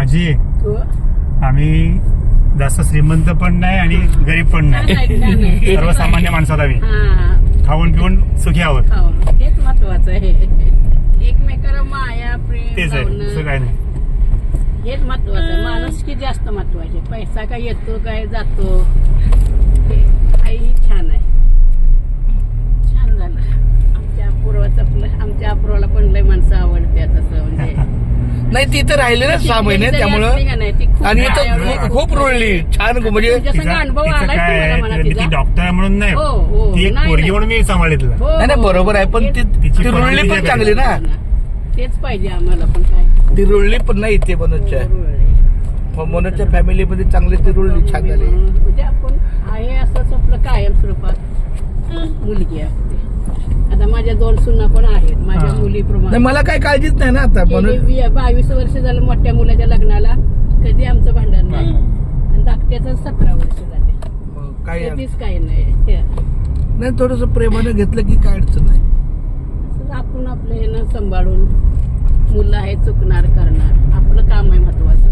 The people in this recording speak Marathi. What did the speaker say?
आजी. आम्ही जास्त श्रीमंत पण नाही आणि गरीब पण नाही. सर्वसामान्य माणसात आम्ही. हा. खाऊन पिऊन सुखी आहोत. हो हेच महत्वाचं आहे. एकमेकाला माया प्रेम तेच आहे दुसरं काय नाही. हेच महत्वाचं आहे. माणूस की जास्त महत्त्वाचे पैसा काय येतो काय जातो. हे आई छान आहे. छान झालं. आमच्या पूर्वाचं आपलं आमच्या पूर्वाला पण लय माणसं आवडतात असं म्हणजे नाही ती तर राहिले ना सहा महिने त्यामुळं आणि इथं खूप- खूप रुळली छान म्हणजे ती? डॉक्टर म्हणून नाही हो हो ती एक पोरगी. म्हणून मी सांभाळले तिला हो, नाही नाही. बरोबर आहे पण ती रुळली पण चांगली ना तेच पाहिजे आम्हाला पण काय ती रुळली पण नाही इथे मनोजच्या. मनोजच्या फॅमिलीमध्ये चांगली ती रुळली छान झाली म्हणजे आपण आहे असंच आपलं कायम स्वरूपात मुलगी. आता माझ्या दोन सुना पण आहेत माझ्या हा. नाही मला काही काळजीच नाही ना आता म्हणून बावीस वर्ष झालं मोठ्या मुलाच्या लग्नाला कधी आमचं भांडण नाही. आणि धाकट्याचं सतरा वर्ष झाले. काही कधीच काही नाही. हे. नाही थोडस प्रेमानं घेतलं की काय अडचण नाही. असंच आपण आपलं हे ना सांभाळून मुलं आहे चुकणार करणार. आपलं काम आहे महत्वाचं.